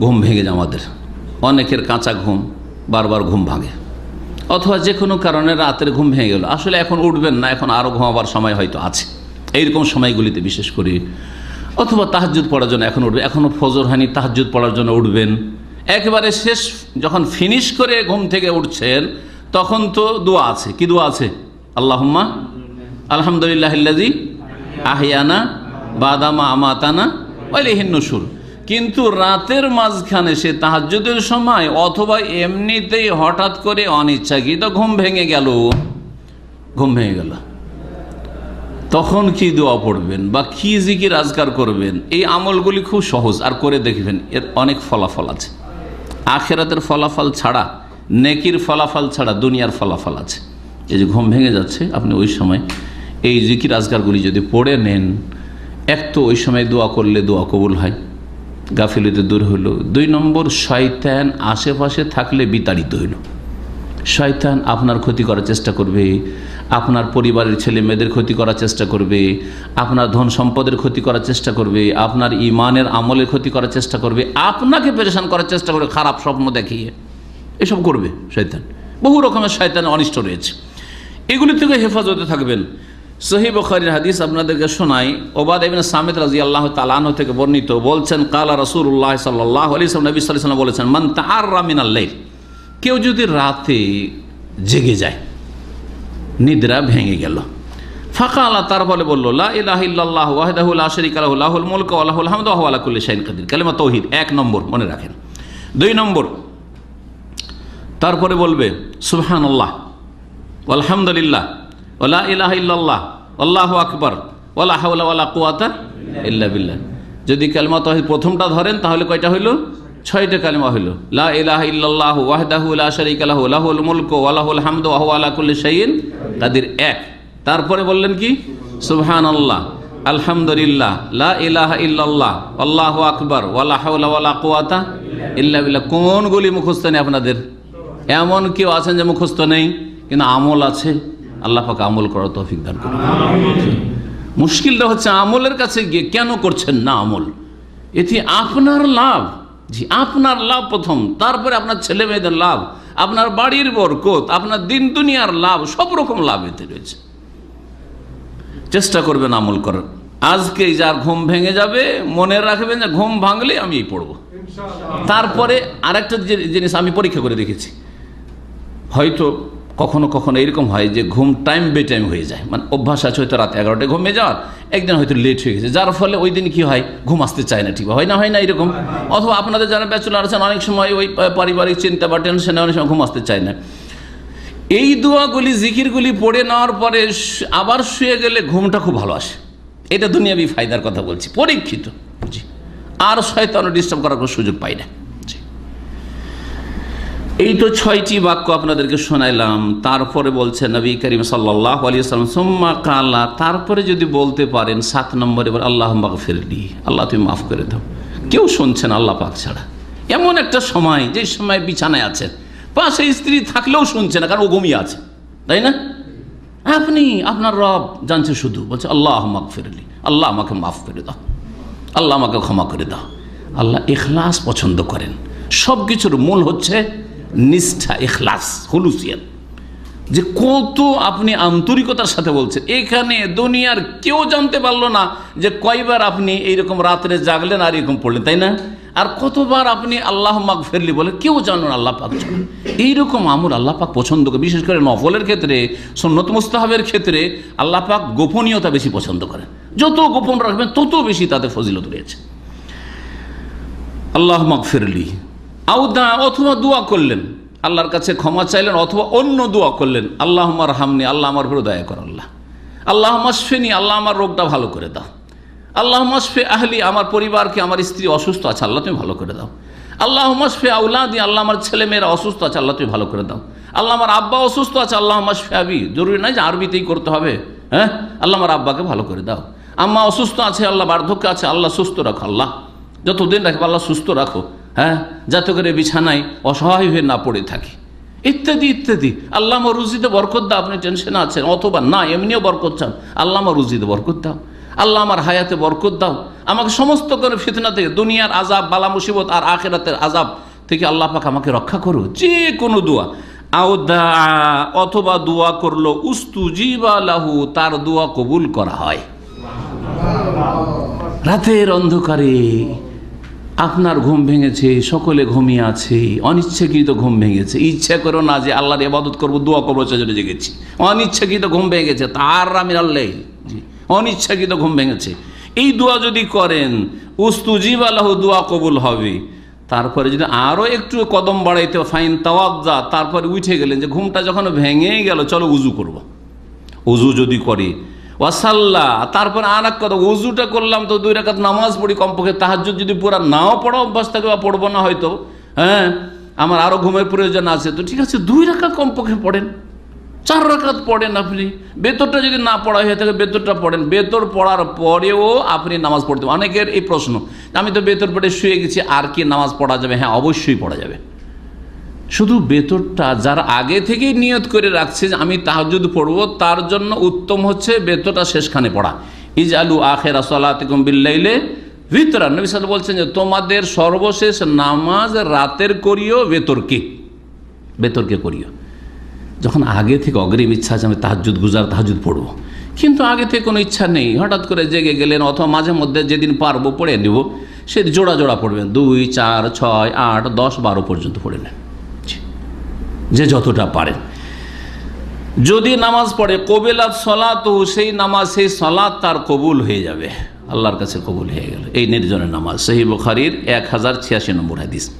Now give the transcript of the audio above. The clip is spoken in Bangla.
ঘুম ভেঙে যায় আমাদের। অনেকের কাঁচা ঘুম বারবার ঘুম ভাঙে। অথবা যে কোনো কারণে রাতের ঘুম ভেঙে গেল। আসলে এখন উঠবেন না, এখন আরও ঘুমাবার সময় হয়তো আছে। এইরকম সময়গুলিতে বিশেষ করে। অথবা তাহাজুদ পড়ার জন্য এখন উঠবে। এখনও ফজর হয়নি তাহাজুদ পড়ার জন্য উঠবেন। একেবারে শেষ যখন ফিনিশ করে ঘুম থেকে উঠছেন, তখন তো দোয়া আছে। কি দোয়া আছে? আল্লাহম্মা আলহামদুলিল্লাহ আহিয়ানা বাদামা আমাতানা ওয়াইলিহিন নসুর কিন্তু রাতের মাঝখানে সে তাহাজ্জুদের সময় অথবা এমনিতেই হঠাৎ করে অনিচ্ছাকৃত ঘুম ভেঙে গেল। ঘুম ভেঙে গেল। তখন কি দোয়া পড়বেন বা কি জিকির আজকার করবেন? এই আমলগুলি খুব সহজ, আর করে দেখবেন এর অনেক ফলাফল আছে। আখেরাতের ফলাফল ছাড়া, নেকির ফলাফল ছাড়া দুনিয়ার ফলাফল আছে। এই যে ঘুম ভেঙে যাচ্ছে, আপনি ওই সময় এই জিকির আজকারগুলি যদি পড়ে নেন, এক তো ওই সময় দোয়া করলে দোয়া কবুল হয়। গাফিলিতে দূর হইল। দুই নম্বর, শয়তান আশেপাশে থাকলে বিতাড়িত হইল। শয়তান আপনার ক্ষতি করার চেষ্টা করবে, আপনার পরিবারের ছেলে মেয়েদের ক্ষতি করার চেষ্টা করবে, আপনার ধন সম্পদের ক্ষতি করার চেষ্টা করবে, আপনার ইমানের আমলের ক্ষতি করার চেষ্টা করবে, আপনাকে পেরেশান করার চেষ্টা করবে খারাপ স্বপ্ন দেখিয়ে এসব করবে শয়তান। বহু রকমের শয়তান অনিষ্ট রয়েছে। এগুলি থেকে হেফাজতে থাকবেন। সহি বখারির হাদিস আপনাদেরকে শোনাই। ওবাদ এবিন সামিদ রাজি আল্লাহ তালাহ থেকে বর্ণিত বলছেন, কালা রসুল্লাহ সাল্লাহ আলি নবী সাল্লাম বলেছেন মান তার রামিন আল্লাহ কেউ যদি রাতে জেগে যায়, নিদ্রা ভেঙে গেল। ফাঁকা আল্লাহ তার বলে বলল, লা ইলাহ ইল্লাল্লাহ ওয়াহদাহুল আশরিক আলাহুল মুলক আল্লাহুল হামদ আলা কুল্লি শাইন কাদির কালেমা তৌহিদ, এক নম্বর, মনে রাখেন। দুই নম্বর, তারপরে বলবে সুবহান আল্লাহ আলহামদুলিল্লাহ ওলা ইলাহ ইল্লাল্লাহ, আল্লাহ আকবর ওলা ইল্লা বিল্লাহ। যদি কালেমা তহিদ প্রথমটা ধরেন, তাহলে কয়টা হইল? ছয়টা কালেমা হইল। লা ইলাহ ইল্লাল্লাহ ওয়াহদাহু লা শারীকা লাহু, লাহুল মুলকু তাদের এক। তারপরে বললেন কি? সুহান আল্লাহ আলহামদুলিল্লাহ, লা ইলাহা আল্লাহু আকবার ওয়ালা কোনগুলি মুখস্থ নেই আপনাদের? এমন কেউ আছেন যে মুখস্থ নেই, কিন্তু আমল আছে। আল্লাহ পাক আমল করার তৌফিক দান করুন। মুশকিলটা হচ্ছে আমলের কাছে গিয়ে কেন করছেন না আমল? এটি আপনার লাভ, জি, আপনার লাভ প্রথম, তারপরে আপনার ছেলে মেয়েদের লাভ, আপনার বাড়ির বরকত, আপনার দিন দুনিয়ার লাভ, সব রকম লাভ এতে রয়েছে। চেষ্টা করবেন আমল করার। আজকে যার ঘুম ভেঙে যাবে, মনে রাখবেন যে ঘুম ভাঙলে আমি এই পড়ব। তারপরে আরেকটা জিনিস আমি পরীক্ষা করে দেখেছি। হয়তো কখনো কখনো এরকম হয় যে ঘুম টাইম বে টাইম হয়ে যায়। মানে অভ্যাস আছে হয়তো রাত এগারোটায় ঘুমিয়ে যাওয়ার, একদিন হয়তো লেট হয়ে গেছে। যার ফলে ওই দিন কি হয়? ঘুম আসতে চায় না ঠিক হয় না হয় না এরকম। অথবা আপনাদের যারা ব্যাচুলার আছেন, অনেক সময় ওই পারিবারিক চিন্তা বা টেনশনে অনেক সময় ঘুম আসতে চায় না। এই দোয়াগুলি, জিকিরগুলি পড়ে নেওয়ার পরে আবার শুয়ে গেলে ঘুমটা খুব ভালো আসে। এটা দুনিয়াবি ফায়দার কথা বলছি। পরীক্ষিত। জি। আর শয়তানো ডিস্টার্ব করার কোনো সুযোগ পাই না। এই তো ছয়টি বাক্য আপনাদেরকে শোনাইলাম। তারপরে বলছে নবী করিম সাল্লাহ আলী সোম্মা কাল্লা তারপরে যদি বলতে পারেন সাত নম্বরে আল্লাহ ফেরলি আল্লাহ, তুমি মাফ করে দাও কেউ শুনছেন আল্লাহ পাক ছাড়া। এমন একটা সময়, যে সময় বিছানায় আছেন, পাশে স্ত্রী থাকলেও শুনছে না, কারণ ও ঘুমিয়ে আছে। তাই না? আপনি, আপনার রব জানছে শুধু, বলছে আল্লাহ মাক ফেরলি আল্লাহ আমাকে মাফ করে দাও আল্লাহ আমাকে ক্ষমা করে দাও আল্লাহ এখলাস পছন্দ করেন সব কিছুর মূল হচ্ছে নিষ্ঠা এখলাস হুলুসিয়াত। যে কত আপনি আন্তরিকতার সাথে বলছেন, এখানে দুনিয়ার কেউ জানতে পারল না যে কয়বার আপনি এইরকম রাত্রে জাগলেন আর এরকম পড়লেন, তাই না? আর কতবার আপনি আল্লাহ মাক ফেরলি বলে কেউ জানেন আল্লাহ পাক এইরকম আমল আল্লাহ পাক পছন্দ করে, বিশেষ করে নফলের ক্ষেত্রে, সন্নত মুস্তাহাবের ক্ষেত্রে আল্লাহ পাক গোপনীয়তা বেশি পছন্দ করেন। যত গোপন রাখবেন, তত বেশি তাদের ফজিলত রয়েছে। আল্লাহ মাক ফেরলি আউদা অথবা দোয়া করলেন। আল্লাহর কাছে ক্ষমা চাইলেন, অথবা অন্য দোয়া করলেন। আল্লাহ আমার হামনি আল্লাহ আমার উপরে দয়া কর আল্লাহ। আল্লাহ মাসফেনি আল্লাহ আমার রোগটা ভালো করে দাও। আল্লাহ মাসফে আহলি, আমার পরিবারকে, আমার স্ত্রী অসুস্থ আছে, আল্লাহ তুমি ভালো করে দাও। আল্লাহ মাসফে আউলাদি, আল্লাহ আমার ছেলে মেয়েরা অসুস্থ আছে, আল্লাহ তুমি ভালো করে দাও। আল্লাহ আমার আব্বা অসুস্থ আছে আল্লাহ মাসফে আবি, জরুরি নয় যে আরবিতেই করতে হবে হ্যাঁ? আল্লাহ আমার আব্বাকে ভালো করে দাও। আম্মা অসুস্থ আছে, আল্লাহ বার্ধক্য আছে, আল্লাহ সুস্থ রাখো আল্লাহ। যতদিন রাখব, আল্লাহ সুস্থ রাখো। হ্যাঁ? যাতে করে বিছানায় অসহায় হয়ে না পড়ে থাকি। ইত্যাদি ইত্যাদি। আল্লাহ রুজিতে বরকত দাও, আপনি টেনশনে আছেন। অথবা না, এমনিও বরকত চান। আল্লাহ রুজিতে বরকত দাও। আল্লাহ আমার হায়াতে বরকত দাও। আমাকে সমস্ত করে ফিতনা থেকে, দুনিয়ার আজাব বালা মুসিবত আর আখেরাতের আজাব থেকে আল্লাহ পাক আমাকে রক্ষা করো যে কোনো দোয়া আউদা অথবা দোয়া করল, উস্তু জিবা লাহু, তার দোয়া কবুল করা হয়। রাতের অন্ধকারে আপনার ঘুম ভেঙেছে, সকলে ঘুমিয়ে আছে, অনিচ্ছাকৃত ঘুম ভেঙেছে। ইচ্ছা করো না যে আল্লাহর ইবাদত করব, দোয়া করব, সেজন্য জেগেছি। অনিচ্ছাকৃত ঘুম ভেঙেছে তার আমি আল্লাহ অনিচ্ছাকৃত ঘুম ভেঙেছে। এই দোয়া যদি করেন উস্তুজিব আল্লাহ দোয়া কবুল হবে। তারপরে যদি আরও একটু কদম বাড়াইতে ফাইন তাওয়াজ্জা, তারপরে উঠে গেলেন যে ঘুমটা যখন ভেঙেই গেল, চলো উজু করব। উজু যদি করে ওয়াসাল্লা, তারপর আর এক কথা, উজুটা করলাম তো দুই রাকাত নামাজ পড়ি কমপক্ষে, তাহাজ্জুদ যদি পুরা নাও পড়া অভ্যাস থাকে বা পড়ব না হয়তো হ্যাঁ আমার আরও ঘুমের প্রয়োজন আছে, তো ঠিক আছে, দুই রাকাত কমপক্ষে পড়েন, চার রাকাত পড়েন আপনি, বেতরটা যদি না পড়া হয়ে থাকে বেতরটা পড়েন, বেতর পড়ার পরেও আপনি নামাজ পড়তে অনেকের এই প্রশ্ন, আমি তো বেতর পড়ে শুয়ে গেছি, আর কি নামাজ পড়া যাবে? হ্যাঁ অবশ্যই পড়া যাবে। শুধু বেতরটা যার আগে থেকেই নিয়ত করে রাখছে যে আমি তাহাজুদ পড়ব, তার জন্য উত্তম হচ্ছে বেতরটা শেষখানে পড়া। ইজ আলু আখের আসলাতিকুম বিল্লাইলে ভিতরা নবী সাল বলছেন যে, তোমাদের সর্বশেষ নামাজ রাতের করিও বেতরকে বেতরকে করিও। যখন আগে থেকে অগ্রিম ইচ্ছা আছে, আমি তাহাজুদ গুজার তাহাজুদ পড়ব। কিন্তু আগে থেকে কোনো ইচ্ছা নেই। হঠাৎ করে জেগে গেলেন অথবা মাঝে মধ্যে যেদিন পারব পড়ে নেব। সে জোড়া জোড়া পড়বেন। দুই, চার, ছয়, আট, দশ, বারো পর্যন্ত পড়ে নেন। যে যতটা পারেন। যদি নামাজ পড়ে, কবিলাত সলাত, সেই নামাজ, সেই সলাত তার কবুল হয়ে যাবে। আল্লাহর কাছে কবুল হয়ে গেল। এই নির্জনের নামাজ। সেই বুখারির এক হাজার ছিয়াশি নম্বর হাদিস।